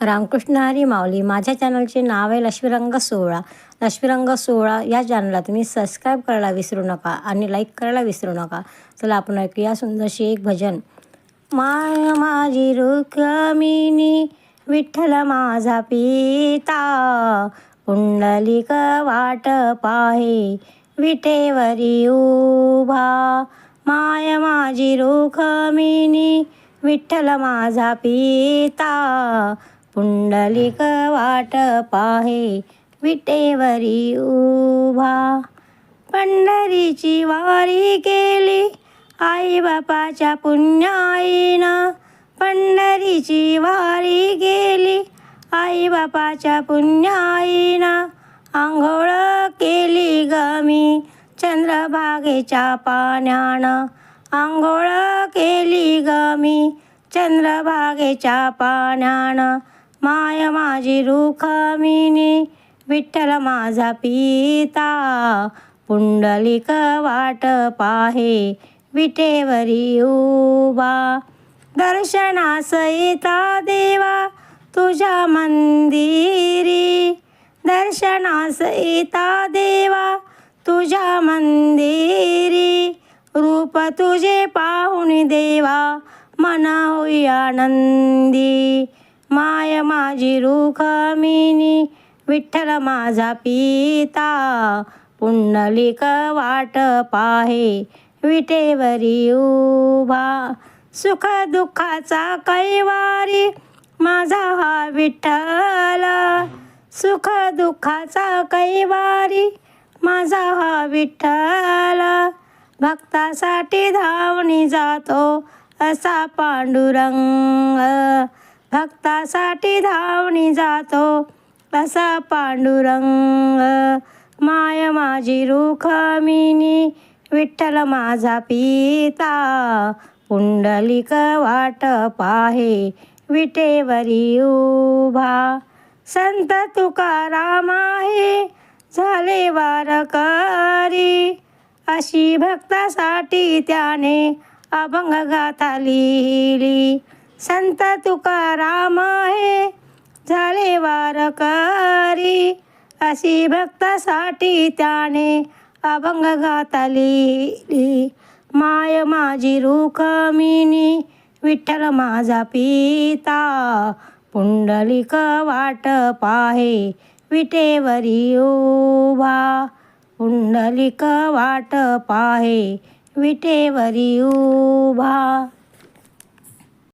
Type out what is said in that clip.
रामकृष्ण हरी माऊली माझ्या चॅनलचे नाव आहे लक्ष्मीरंग सोहळा. लक्ष्मीरंग सोहळा या चॅनलला तुम्ही सबस्क्राईब करायला विसरू नका आणि लाईक करायला विसरू नका. चला आपण ऐकूया सुंदरशी एक भजन. माय माझी रुक्मिणी विठ्ठल माझा पिता कुंडलिक वाट पाहे विटेवरी उभा. माय माझी रुक्मिणी विठ्ठल माझा पिता पुंडलिक वाट पाहे विटेवरी उभा. पंढरीची वारी केली आई बापाच्या पुण्याईनं. पंढरीची वारी गेली आई बापाच्या पुण्याईनं. आंघोळ केली गमी चंद्रभागेच्या पाण्यानं. आंघोळ केली गमी चंद्रभागेच्या पाण्यानं. माय माझी रुखमिनी विठ्ठल माझा पिता. पुंडलिक वाट पाहे विटेवरी उभा. दर्शनास येता देवा तुझ्या मंदिरी. दर्शनासयिता देवा तुझ्या मंदिरी. रूप तुझे पाहुणे देवा मन होई आनंदी माझी रुखमिनी विठ्ठल माझा पिता. पुंडलिक वाट पाहे विटेवरी उभा. सुख दुःखाचा कैवारी माझा हा विठ्ठल. सुख दुःखाचा कैवारी माझा हा विठ्ठल. भक्तासाठी धावणी जातो असा पांडुरंग. भक्तासाठी धावणी जातो. असा पांडुरंग माय माझी रुखमिनी विठ्ठल माझा पिता. पुंडलिक वाट पाहे विटेवरी उभा. संत तुकाराम आहे झाले वारकरी अशी भक्तासाठी त्याने अभंग गाथा लिहिली. संत तुकाराम आहे. झाले वारकरी. अशी भक्तासाठी त्याने अभंग गाथा लिहिली माय माझी रुखमिनी विठ्ठल माझा पिता. पुंडलिक वाट पाहे. विटेवरी उभा. पुंडलिक वाट पाहे. विटेवरी उभा.